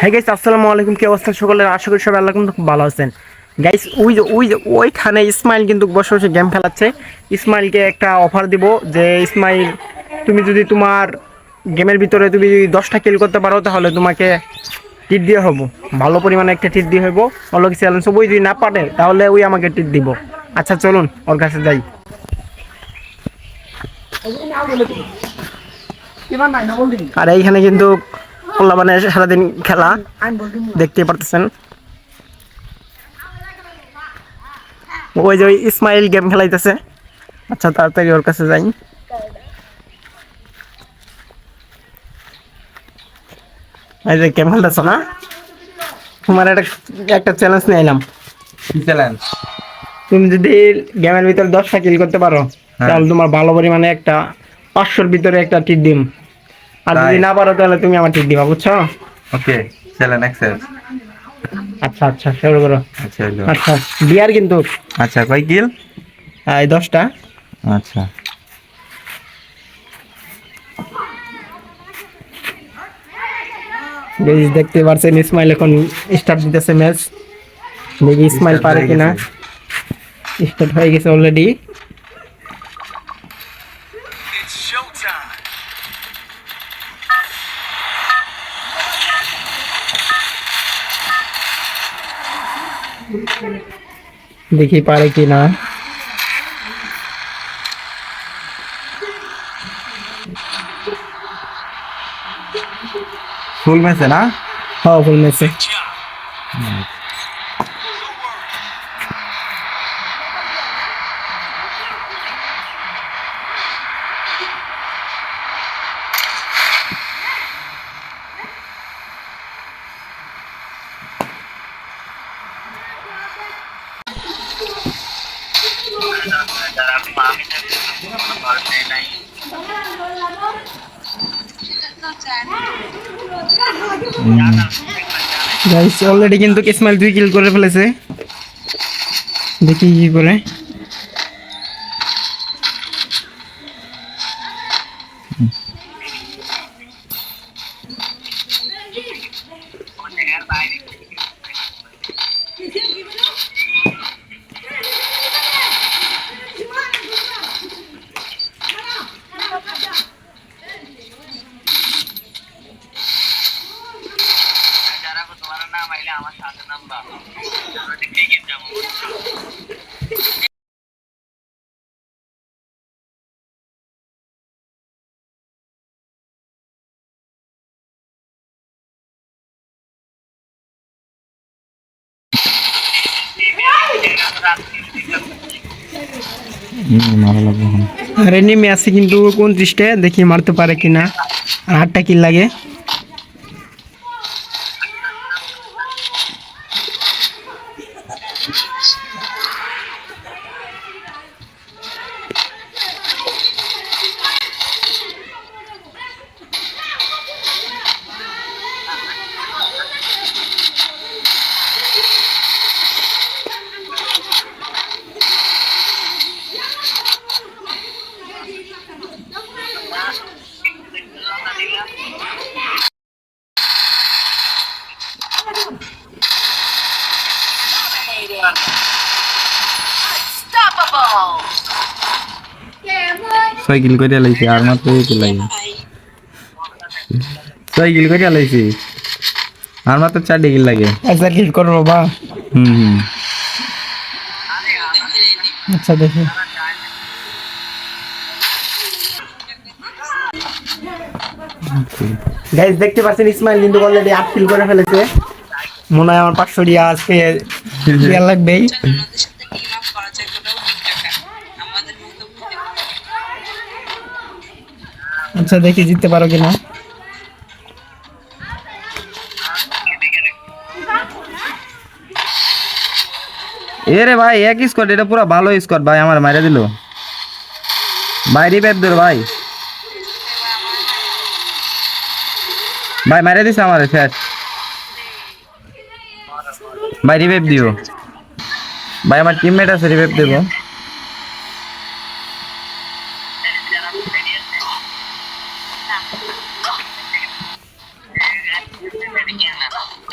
হ্যাঁ গাইস আসসালামু আলাইকুম কি অবস্থা সকলের? আশা করি সবাই আল্লাহ খুব ভালো আছেন। গাইস ওই যে ওই যে ওইখানে ইসমাইল কিন্তু বসে বসে গেম খেলাচ্ছে। ইসমাইলকে একটা অফার দিব যে ইসমাইল তুমি যদি তোমার গেমের ভিতরে তুমি যদি দশটা কিল করতে পারো তাহলে তোমাকে টিট দিয়ে হব। ভালো পরিমাণে একটা টিট দিয়ে হইব অলোক চ্যালেঞ্জ ওই যদি না পারে তাহলে ওই আমাকে টিট দিব। আচ্ছা চলুন ওর কাছে যাই। আর এইখানে কিন্তু মানে সারাদিন খেলা দেখতে পারতেছেন। ওই যে ওই ইসমাইল গেম খেলাইতেছে। আচ্ছা তাড়াতাড়ি ওর কাছে যাই। এই যে গেম খেলতেছ না? তোমার একটা একটা চ্যালেঞ্জ নিয়ে এলাম চ্যালেঞ্জ তুমি যদি গেমের ভিতরে দশটা কিল করতে পারো হ্যাঁ। তাহলে তোমার ভালো পরিমাণে একটা পাঁচশোর ভিতরে একটা টিট দিম। আর যদি না পারো তাহলে তুমি আমার ঠিক দিবা বুঝছ? ওকে চ্যালেঞ্জ অ্যাকসেপ্ট আচ্ছা আচ্ছা শুরু করো। আচ্ছা। আচ্ছা বিয়ার কিন্তু। আচ্ছা কয় কিল? এই দশটা। আচ্ছা। দেখতে পারছেন ইসমাইল এখন স্টার্ট দিতেছে ম্যাচ দেখি ইসমাইল পারে কিনা। স্টার্ট হয়ে গেছে অলরেডি দেখি পারে কিনা ফুল ম্যাচে না হ্যাঁ ফুল ম্যাচে গাইস অলরেডি কিন্তু ইসমাইল দুই কিল করে ফেলেছে। দেখি কি করে। আর এনিমি আছে কিন্তু উনত্রিশটা দেখি মারতে পারে কিনা আর আটটা কিল লাগে ছয় কিল করে লাইছি আর মাত্র এক লাগে ছয় কিল করে লাইছি আর মাত্র চারটে কিল লাগে। একটা কিল করব বা। হুম হুম। আচ্ছা দেখি। গাইজ দেখতে পাচ্ছেন ইসমাইল কিন্তু অলরেডি আট কিল করে ফেলেছে। মনে হয় আমার পাঁচশো রিয়া আজকে লাগবেই। আচ্ছা দেখি জিততে পারো কিনা। রে ভাই, এক স্কট এটা পুরো ভালো স্কট ভাই, আমার মারা দিল। বাইরে ব্যাট ধর ভাই। ভাই মারা দিছে আমার ফ্যাট ভাই রিভাইভ দিও। ভাই, আমার টিমমেট আছে রিভাইভ দেবো। なの。